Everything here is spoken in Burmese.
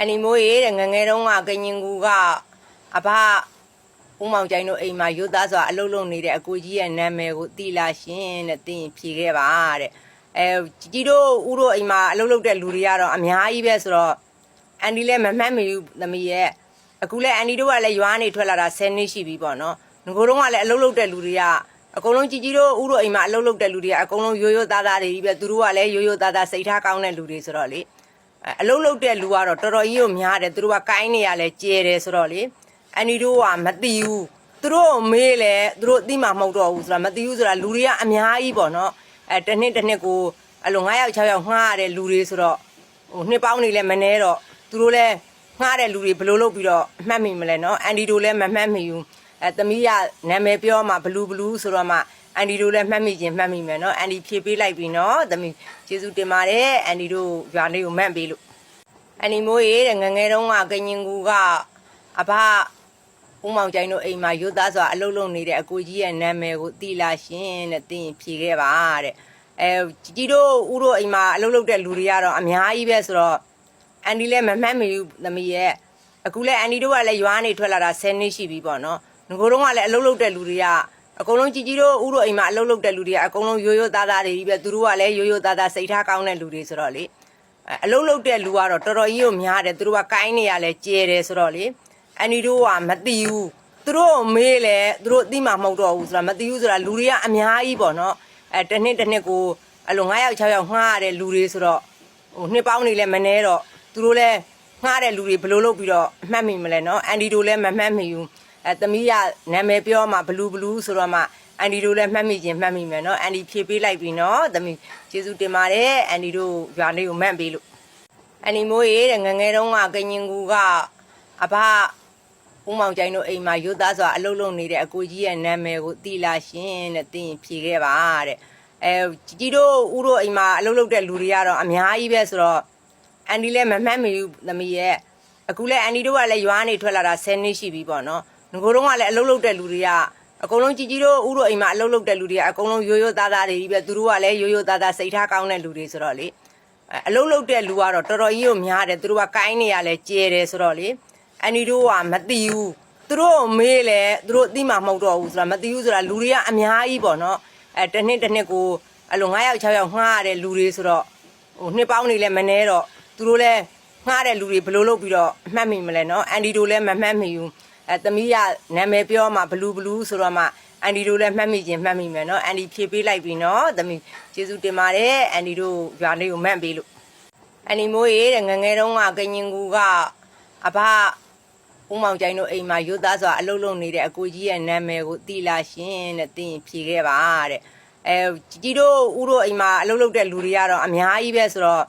အနီမိုးရေတဲ့ငငယ်တုန်းကကရင်ကူကအဘဦးမောင်ကျိုင်းတို့အိမ်မှာရုတ်သားစွာအလုပ်လုပ်နေတဲ့အကိုကြီးရဲ့နာမည်ကိုတိလာရှင်တဲ့သိရင်ဖြေခဲ့ပါတဲ့အဲကြီးတို့ဦးတို့အိမ်မှာအလုပ်လုပ်တဲ့လူတွေကတော့အများကြီးပဲဆိုတော့အန်ဒီလည်းမမှတ်မယူသမီးရဲ့အခုလည်းအန်ဒီတို့ကလည်းရွာနေထွက်လာတာ10နှစ်ရှိပြီပေါ့နော်ငကိုတော့ကလည်းအလုပ်လုပ်တဲ့လူတွေကအကုန်လုံးကြီးကြီးတို့ဦးတို့အိမ်မှာအလုပ်လုပ်တဲ့လူတွေကအကုန်လုံးရိုးရိုးသားသားတွေကြီးပဲသူတို့ကလည်းရိုးရိုးသားသားစိတ်ထားကောင်းတဲ့လူတွေဆိုတော့လေ အဲအလုံးလုံးတဲ့လူကတော့တော်တော်ကြီးကိုများတယ်သူတို့ကကိုင်းနေရလဲကျဲတယ်ဆိုတော့လေအန်ဒီတို့ကမသိဘူးသူတို့ကိုမေးလဲသူတို့အသိမှမဟုတ်တော့ဘူးဆိုတာမသိဘူးဆိုတာလူတွေကအများကြီးပေါ့နော်အဲတစ်နှစ်တစ်နှစ်ကိုအလို9ယောက်6ယောက်ငှားရတဲ့လူတွေဆိုတော့ဟိုနှစ်ပေါင်းနေလဲမနှဲတော့သူတို့လဲငှားတဲ့လူတွေဘယ်လိုလုပ်ပြီးတော့အမှတ်မိမလဲနော်အန်ဒီတို့လဲမမှတ်မိဘူးအဲသမီးကနာမည်ပြောမှဘလူးဘလူးဆိုတော့မှအန်ဒီတို့လည်းမှတ်မိခြင်းမှတ်မိမယ်နော်အန်ဒီဖြေပေးလိုက်ပြီနော်သမီးကျေးဇူးတင်ပါတယ်အန်ဒီတို့ရွာလေးကိုမှတ်ပေးလို့ အနီမိုးရေတဲ့ငငယ်တုန်းကကရင်ကူကအဘဦးမောင်ကျိုင်းတို့အိမ်မှာရုပ်သားစွာအလုပ်လုပ်နေတဲ့အကိုကြီးရဲ့နာမည်ကိုသိလာရှင်တဲ့သိရင်ဖြေခဲ့ပါတဲ့အဲကြီးတို့ဦးတို့အိမ်မှာအလုပ်လုပ်တဲ့လူတွေကတော့အများကြီးပဲဆိုတော့အန်ဒီလည်းမမှတ်မိဘူးသမီးရဲ့အခုလည်းအန်ဒီတို့ကလည်းရွာနေထွက်လာတာ10နှစ်ရှိပြီပေါ့နော်ငကိုတော့ကလည်းအလုပ်လုပ်တဲ့လူတွေကအကုန်လုံးကြီးကြီးတို့ဦးတို့အိမ်မှာအလုပ်လုပ်တဲ့လူတွေကအကုန်လုံးရိုးရိုးသားသားတွေကြီးပဲသူတို့ကလည်းရိုးရိုးသားသားစိတ်ထားကောင်းတဲ့လူတွေဆိုတော့လေ အဲအလုံးလုံးတဲ့လူကတော့တော်တော်ကြီးကိုများတယ်သူတို့ကကိုင်းနေရလဲကျဲတယ်ဆိုတော့လေအန်ဒီတို့ကမသိဘူးသူတို့ကိုမေးလဲသူတို့အသိမှမဟုတ်တော့ဘူးဆိုတာမသိဘူးဆိုတာလူတွေကအများကြီးပေါ့နော်အဲတစ်နှစ်တစ်နှစ်ကိုအလို9ယောက်6ယောက်ငှားရတဲ့လူတွေဆိုတော့ဟိုနှစ်ပေါင်းနေလဲမနှဲတော့သူတို့လဲငှားတဲ့လူတွေဘယ်လိုလုပ်ပြီးတော့အမှတ်မိမလဲနော်အန်ဒီတို့လည်းမမှတ်မိဘူးအဲသမီးကနာမည်ပြောမှဘလူးဘလူးဆိုတော့မှ အန်ဒီတို့လည်းမှတ်မိခြင်းမှတ်မိမယ်နော်အန်ဒီဖြေပေးလိုက်ပြီနော်သမီးကျေးဇူးတင်ပါတယ်အန်ဒီတို့ရွာလေးကိုမှတ်ပေးလို့အနီမိုးရေတဲ့ငယ်ငယ်တုန်းကကရင်ကူကအဖဦးမောင်ကျိုင်းတို့အိမ်မှာရုပ်သားစွာအလုပ်လုပ်နေတဲ့အကိုကြီးရဲ့နာမည်ကိုတီလာရှင်တဲ့သိရင်ဖြေခဲ့ပါတဲ့အဲជីជីတို့ဦးတို့အိမ်မှာအလုပ်လုပ်တဲ့လူတွေကတော့အများကြီးပဲဆိုတော့အန်ဒီလည်းမမှတ်မိဘူးသမီးရဲ့အခုလည်းအန်ဒီတို့ကလည်းရွာနေထွက်လာတာ10နှစ်ရှိပြီပေါ့နော်ငကိုတော့ကလည်းအလုပ်လုပ်တဲ့လူတွေက အကုန်လုံးជីជីတို့ဦးတို့အိမ်မှာအလုပ်လုပ်တဲ့လူတွေကအကုန်လုံးရိုးရိုးသားသားတွေကြီးပဲသူတို့ကလည်းရိုးရိုးသားသားစိတ်ထားကောင်းတဲ့လူတွေဆိုတော့လေအဲအလုံးလုံးတဲ့လူကတော့တော်တော်ကြီးကိုများတယ်သူတို့ကကိုင်းနေရလဲကျဲတယ်ဆိုတော့လေအန်ဒီတို့ကမသိဘူးသူတို့ကိုမေးလဲသူတို့အသိမှမဟုတ်တော့ဘူးဆိုတာမသိဘူးဆိုတာလူတွေကအများကြီးပေါ့နော်အဲတစ်နှစ်တစ်နှစ်ကိုအလို9ယောက်6ယောက်ငှားရတဲ့လူတွေဆိုတော့ဟိုနှစ်ပေါင်းနေလဲမနှဲတော့သူတို့လဲငှားတဲ့လူတွေဘယ်လိုလုပ်ပြီးတော့အမှတ်မိမလဲနော်အန်ဒီတို့လည်းမမှတ်မိဘူး အဲသမီးကနာမည်ပြောမှဘလူးဘလူးဆိုတော့မှအန်ဒီတို့လည်းမှတ်မိခြင်းမှတ်မိမယ်နော်အန်ဒီဖြေပေးလိုက်ပြီနော်သမီးကျေးဇူးတင်ပါတယ်အန်ဒီတို့ရွာလေးကိုမှတ်ပေးလို့အနီမိုးရေတဲ့ငယ်ငယ်တုန်းကကရင်ကူကအဖဦးမောင်ကျိုင်းတို့အိမ်မှာရုပ်သားစွာအလုပ်လုပ်နေတဲ့အကိုကြီးရဲ့နာမည်ကိုတီလာရှင်တဲ့သိရင်ဖြေခဲ့ပါတဲ့အဲជីជីတို့ဦးတို့အိမ်မှာအလုပ်လုပ်တဲ့လူတွေကတော့အများကြီးပဲဆိုတော့